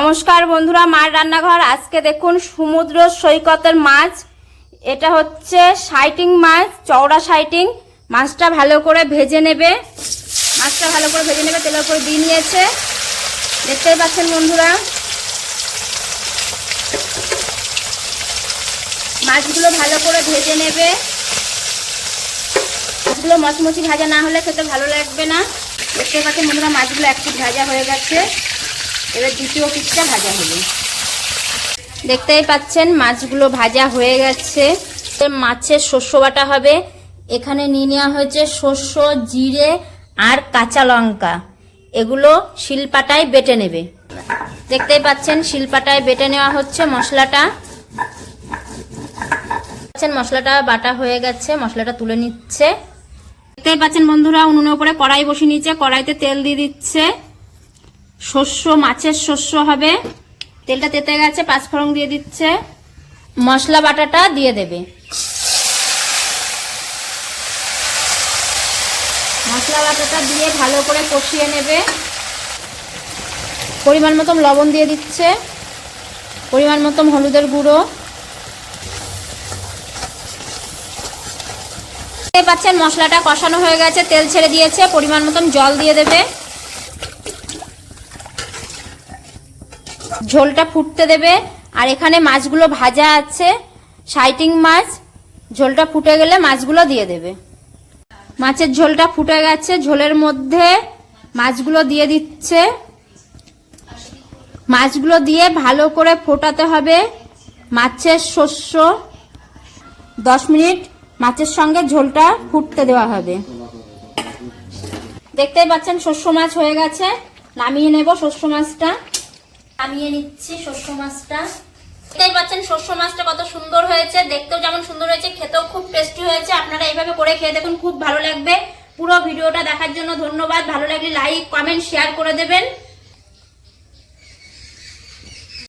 নমস্কার বন্ধুরা, মার রান্নাঘর। আজকে দেখুন সমুদ্র সৈকতের মাছ। এটা হচ্ছে সাইটিং মাছ, চওড়া সাইটিং। মাছটা ভালো করে ভেজে নেবে। মাছটা ভালো করে ভেজে নেবে, তেলের উপরে দিয়ে নিয়েছে। দেখতেই পাচ্ছেন বন্ধুরা। মাছগুলো ভালো করে ভেজে নেবে। মাছগুলো মচমচি ভাজা না হলে খেতে ভালো লাগবে না। দেখতে পাচ্ছেন বন্ধুরা, মাছগুলো এক পিঠ ভাজা হয়ে গেছে। এবার দ্বিতীয় পিঠটা ভাজা হবে দেখতেই পাচ্ছেন, মাছগুলো ভাজা হয়ে গেছে। মাছের শস্য বাটা হবে। এখানে নিয়ে নেওয়া হয়েছে শস্য, জিরে আর কাঁচা লঙ্কা। এগুলো শিলপাটায় বেটে নেবে। দেখতেই পাচ্ছেন, শিলপাটায় বেটে নেওয়া হচ্ছে মশলাটা। পাচ্ছেন, মশলাটা বাটা হয়ে গেছে, মশলাটা তুলে নিচ্ছে। দেখতেই পাচ্ছেন বন্ধুরা, উনুনের উপরে কড়াই বসিয়ে নিচ্ছে, কড়াইতে তেল দিয়ে দিচ্ছে। শস্য, মাছের শস্য হবে। তেলটা তেতে গেছে, পাঁচফোড়ন দিয়ে দিচ্ছে। মশলা, বাটাটা দিয়ে দেবে। মশলা, বাটাটা দিয়ে ভালো করে কষিয়ে নেবে। পরিমাণ মতন লবণ দিয়ে দিচ্ছে। পরিমাণ মতন হলুদের গুঁড়ো। দেখতে পাচ্ছেন মশলাটা কষানো হয়ে গেছে, তেল ছেড়ে দিয়েছে। পরিমাণ মতন জল দিয়ে দেবে। ঝোলটা ফুটতে দেবে। আর এখানে মাছগুলো ভাজা আছে। সাইটিং মাছ। ঝোলটা ফুটে গেলে মাছগুলো দিয়ে দেবে। মাছের ঝোলটা ফুটে গেছে। ঝোলের মধ্যে মাছগুলো দিয়ে দিচ্ছে। মাছগুলো দিয়ে ভালো করে ফোটাতে হবে। মাছের শস্য। দশ মিনিট মাছের সঙ্গে ঝোলটা ফুটতে দেওয়া হবে। দেখতেই পাচ্ছেন শস্য মাছ হয়ে গেছে। নামিয়ে নেব শস্য মাছটা। নামিয়ে নিচ্ছি শস্য মাছটা। দেখতেই পাচ্ছেন, শস্য মাছটা কত সুন্দর হয়েছে। দেখতেও যেমন সুন্দর হয়েছে, খেতেও খুব টেস্টি হয়েছে। আপনারা এইভাবে করে খেয়ে দেখুন, খুব ভালো লাগবে। পুরো ভিডিওটা দেখার জন্য ধন্যবাদ। ভালো লাগলে লাইক কমেন্ট শেয়ার করে দেবেন।